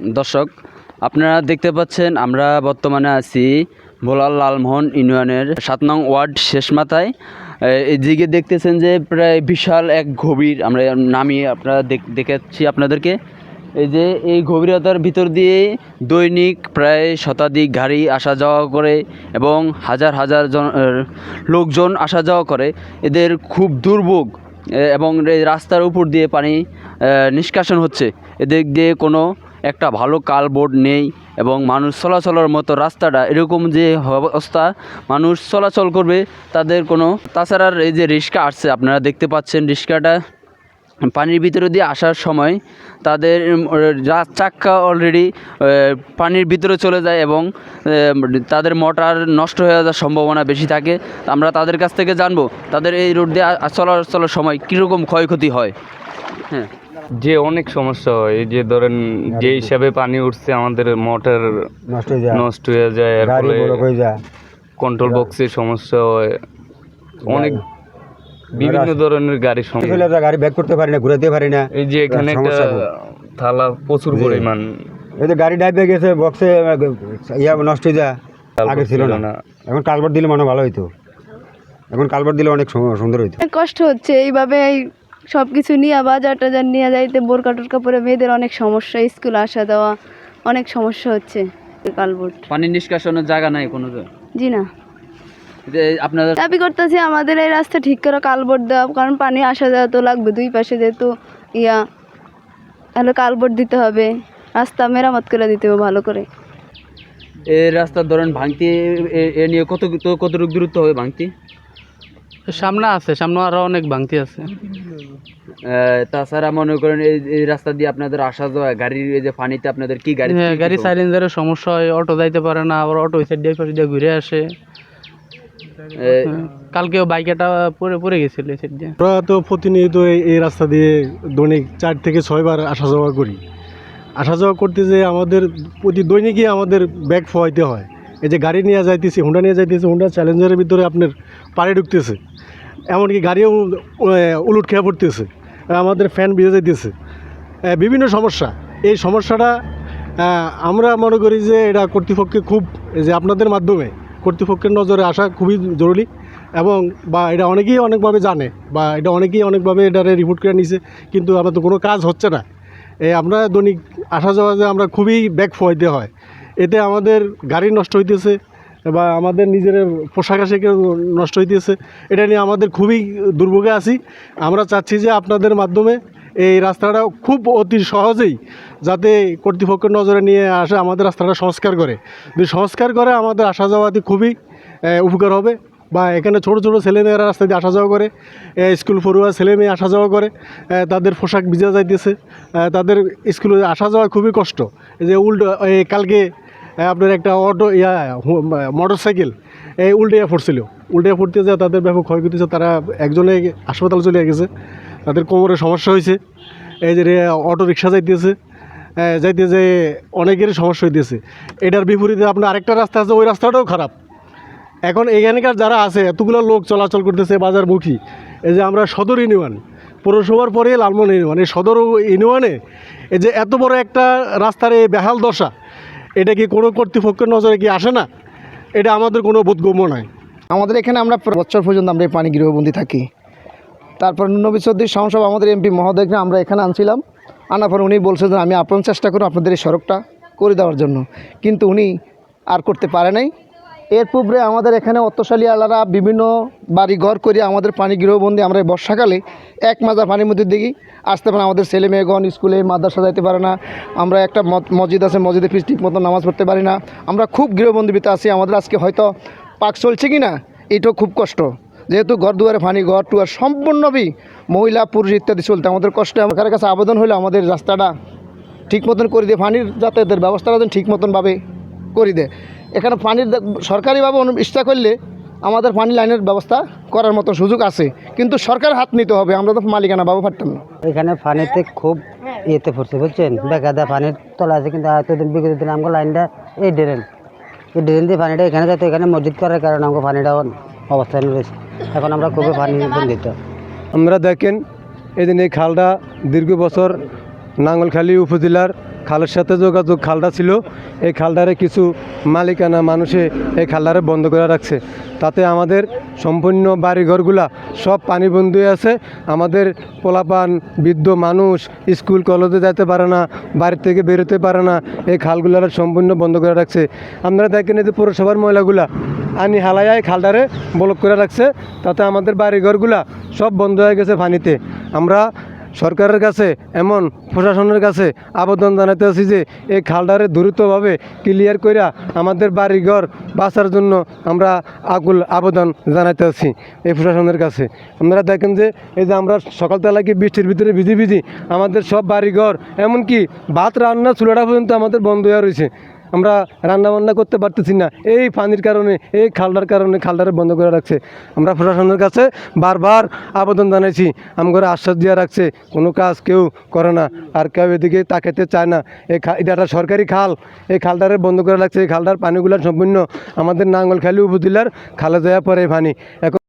দর্শক, আপনারা দেখতে পাচ্ছেন, আমরা বর্তমানে আছি ভোলাল লালমোহন ইউনিয়নের সাত নং ওয়ার্ড শেষ মাথায়। এদিকে দেখতেছেন যে প্রায় বিশাল এক গভীর, আমরা নামিয়ে আপনারা দেখ- দেখাচ্ছি আপনাদেরকে। এই যে এই গভীরতার ভিতর দিয়ে দৈনিক প্রায় শতাধিক গাড়ি আসা যাওয়া করে এবং হাজার হাজার জন লোকজন আসা যাওয়া করে। এদের খুব দুর্ভোগ এবং রাস্তার উপর দিয়ে পানি নিষ্কাশন হচ্ছে। এদিক দিয়ে কোনো একটা ভালো কালবোর্ড নেই এবং মানুষ চলাচলের মতো রাস্তাটা এরকম যে অবস্থা, মানুষ চলাচল করবে, তাদের কোনো, তাছাড়া এই যে রিক্সা আসছে, আপনারা দেখতে পাচ্ছেন রিক্সাটা পানির ভিতরে দিয়ে আসার সময় তাদের চাক্কা অলরেডি পানির ভিতরে চলে যায় এবং তাদের মোটর নষ্ট হয়ে যাওয়ার সম্ভাবনা বেশি থাকে। আমরা তাদের কাছ থেকে জানব, তাদের এই রোড দিয়ে আ- চলাচলের সময় কীরকম ক্ষয়ক্ষতি হ্যাঁ। যে অনেক সমস্যা হয় এই যে ধরেন যে হিসাবে পানি উঠছে আমাদের মোটর নষ্ট হয়ে যায়। নষ্ট হয়ে যায় এর গাড়ি ফলে বড় হয়ে যায়। কন্ট্রোল বক্সের সমস্যা হয়। অনেক বিভিন্ন ধরনের গাড়ি সমস্যা। গাড়ি ব্যাক করতে পারি না ঘুরাতে পারি না। এই যে এখানে একটা থালা প্রচুর পরিমাণ। এই যে গাড়ি ডাইবে গেছে বক্সে ইয়া নষ্ট হয়ে যায়। আগে ছিল না। এখন কালভার্ট দিলে মনে ভালো হইতো। এখন কালভার্ট দিলে অনেক সুন্দর হইতো। কষ্ট হচ্ছে এইভাবে এই সব কিছু নিয়ে বাজার টাজার নিয়ে যাইতে বোরকা টোরকা পরে মেয়েদের অনেক সমস্যা স্কুল আসা দেওয়া অনেক সমস্যা হচ্ছে কালবোর্ড পানি নিষ্কাশনের জায়গা নাই কোনো জি না। যে আপনাদের দাবি করতেছি আমাদের এই রাস্তা ঠিক করে কালবোর্ড দেওয়া কারণ পানি আসা যাওয়া তো লাগবে। দুই পাশে যেহেতু ইয়া তাহলে কালবোর্ড দিতে হবে। রাস্তা মেরামত করে দিতে হবে ভালো করে। এই রাস্তার ধরেন ভাঙতি এ- নিয়ে কত তো কতটুকু দূরত্ব হবে ভাঙতি? সামনে আছে সামনে আরও অনেক ভাঙতি আছে। তাছাড়া মনে করেন এই রাস্তা দিয়ে আপনাদের আসা যাওয়া গাড়ির এই যে পানিতে আপনাদের কি গাড়ি হ্যাঁ, গাড়ি? সাইলেন্সারের সমস্যা হয় অটো যাইতে পারে না আবার অটো ওই সাইড দিয়ে পাশে দিয়ে ঘুরে আসে। কালকেও বাইকটা পরে পড়ে গেছিল এই সাইড দিয়ে। আমরা তো প্রতিনিয়ত এই- এই রাস্তা দিয়ে দৈনিক চার থেকে ছয়বার আসা যাওয়া করি। আসা যাওয়া করতে যে আমাদের প্রতি দৈনিকই আমাদের ব্যাগ ফোয়াইতে হয়। এই যে গাড়ি নিয়ে যাইতেছি হুন্ডা নিয়ে যাইতেছি হুন্ডা চ্যালেঞ্জারের ভিতরে আপনার পাড়ে ঢুকতেছে। এমনকি গাড়িও উলুট খেয়ে পড়তেছে আমাদের ফ্যান ভিজে যাইতেছে। আহ, বিভিন্ন সমস্যা। এই সমস্যাটা আমরা মনে করি যে এটা কর্তৃপক্ষে খুব যে আপনাদের মাধ্যমে কর্তৃপক্ষের নজরে আসা খুবই জরুরি এবং বা এটা অনেকেই অনেকভাবে জানে বা এটা অনেকেই অনেকভাবে এটারে রিপোর্ট করে নিছে কিন্তু আমার তো কোনো কাজ হচ্ছে না। এই আমরা দৈনিক আসা যাওয়া যে আমরা খুবই ব্যাগ ফোয়াইতে হয়। এতে আমাদের গাড়ি নষ্ট হইতেছে বা আমাদের নিজের পোশাক আশাকে নষ্ট হইতেছে। এটা নিয়ে আমাদের খুবই দুর্ভোগে আছি। আমরা চাচ্ছি যে আপনাদের মাধ্যমে এই রাস্তাটা খুব অতি সহজেই যাতে কর্তৃপক্ষের নজরে নিয়ে আসে, আমাদের রাস্তাটা সংস্কার করে। যদি সংস্কার করে, আমাদের আসা যাওয়াতে খুবই উপকার হবে। বা এখানে ছোট ছোট ছেলেমেয়েরা রাস্তা দিয়ে আসা যাওয়া করে। স্কুল পড়ুয়া ছেলে মেয়ে আসা যাওয়া করে। তাদের পোশাক ভিজা যাইতেছে। তাদের স্কুলে আসা যাওয়া খুবই কষ্ট। যে উল্টো কালকে আপনার একটা অটো ইয়া মোটর সাইকেল এই উল্টে পড়ছিল উল্টে পড়তে যায় তাদের ব্যাপক ক্ষয়ক্ষতি হয়েছে, তারা একজনে হাসপাতালে চলে গেছে। তাদের কোমরে সমস্যা হয়েছে। এই যে অটো রিক্সা যাইতেছে। যাইতে যে অনেকেরই সমস্যা হইতেছে। এটার বিপরীতে আপনার আরেকটা রাস্তা আছে, ওই রাস্তাটাও খারাপ। এখন এখানকার যারা আছে, এতগুলো লোক চলাচল করতেছে বাজারমুখী। এই যে আমরা সদর ইউনিয়ন, পৌরসভার পরে লালমোহন ইউনিয়ন। এই সদর ইউনিয়নে এই যে এত বড় একটা রাস্তার এই বেহাল দশা এটা কি কোনো কর্তৃপক্ষের নজরে কি আসে না? এটা আমাদের কোনো বোধগম্য নয়। আমাদের এখানে আমরা বছর পর্যন্ত আমরা এই পানি গৃহবন্দী থাকি। তারপর নবী চৌধুরী সংসদ আমাদের এমপি মহোদয়কে আমরা এখানে আনছিলাম। আনার পর উনি বলছে যে, আমি আপন চেষ্টা করব আপনাদের এই সড়কটা করে দেওয়ার জন্য। কিন্তু উনি আর করতে পারে নাই। এর পূর্বে আমাদের এখানে অত্তশালী আলারা বিভিন্ন বাড়ি ঘর করে আমাদের পানি গৃহবন্দী আমরা বর্ষাকালে এক মাজা পানির মধ্যে দিকে আসতে পারে আমাদের ছেলে মেয়েগণ স্কুলে, মাদ্রাসা যাইতে পারে না। আমরা একটা মসজিদ আছে, মসজিদে ফিস ঠিক মতো নামাজ পড়তে পারি না। আমরা খুব গৃহবন্দীতে আছি, আমাদের আজকে হয়তো পাক চলছে কি না এটাও খুব কষ্ট। যেহেতু ঘর দুয়ারে পানি, ঘর টুয়ার সম্পূর্ণবই মহিলা, পুরুষ ইত্যাদি চলতে, আমাদের কষ্ট আমার কাছে আবেদন হলো আমাদের রাস্তাটা ঠিক মতন করে দিয়ে, পানির যাতায়াতের ব্যবস্থাটা ঠিক মতনভাবে করে দেয়। এখানে পানির সরকারিভাবে অনু- ইচ্ছা করলে আমাদের পানি লাইনের ব্যবস্থা করার মতো সুযোগ আছে। কিন্তু সরকার হাত নিতে হবে আমরা তো মালিকানা বাবু পারতাম না। এখানে পানিতে খুব ইয়েতে পড়ছে বুঝছেন? বেকাদা পানির তলা আছে কিন্তু এতদিন বিগত দিন আমাকে লাইনটা এই ড্রেন এই ড্রেন দিয়ে পানিটা এখানে যাতে এখানে মসজিদ করার কারণে আমাকে পানিটা অবস্থানে রয়েছে। এখন আমরা খুবই পানি বন্ধিত। আমরা দেখেন এই দিন এই খালটা দীর্ঘ বছর নাঙ্গলখালী উপজেলার খালের সাথে যোগাযোগ খালটা ছিল, এই খালটারে কিছু মালিকানা মানুষে এই খালটারে বন্ধ করে রাখছে। তাতে আমাদের সম্পূর্ণ বাড়িঘরগুলা সব পানিবন্দী আছে। আমাদের পোলাপান, বৃদ্ধ মানুষ স্কুল, কলেজে যেতে পারে না, বাড়ি থেকে বেরোতে পারে না, এই খালগুলার সম্পূর্ণ বন্ধ করে রাখছে। আপনারা দেখেন এই যে পৌরসভার মহিলাগুলা, আনি হালায় খালটারে ব্লক করে রাখছে। তাতে আমাদের বাড়িঘরগুলা সব বন্ধ হয়ে গেছে পানিতে। আমরা সরকারের কাছে এমন প্রশাসনের কাছে আবেদন জানাতে আছি যে এই খালটারে দ্রুতভাবে ক্লিয়ার কইরা আমাদের বাড়িঘর বাঁচার জন্য আমরা আকুল আবেদন জানাতে আছি এই প্রশাসনের কাছে। আপনারা দেখেন যে এই যে আমরা সকালবেলা কি বৃষ্টির ভিতরে ভিজি ভিজি আমাদের সব বাড়িঘর, এমনকি ভাত, রান্না, চুলাটা পর্যন্ত আমাদের বন্ধ হয়ে রয়েছে। আমরা রান্নাবান্না করতে পারতেছি না। এই পানির কারণে, এই খালটার কারণে খালটারে বন্ধ করে রাখছে। আমরা প্রশাসনের কাছে বারবার আবেদন জানাইছি, আমগরে আশ্বাস দিয়ে রাখছে, কোনো কাজ কেউ করে না, আর কেউ এদিকে তাকাতে চায় না। এই এটা একটা সরকারি খাল, এই খালটারে বন্ধ করে রাখছে, এই খালটার পানিগুলো সম্পূর্ণ আমাদের নাঙ্গলখালি উপজেলার খালে যাওয়া পরে এই পানি। এখন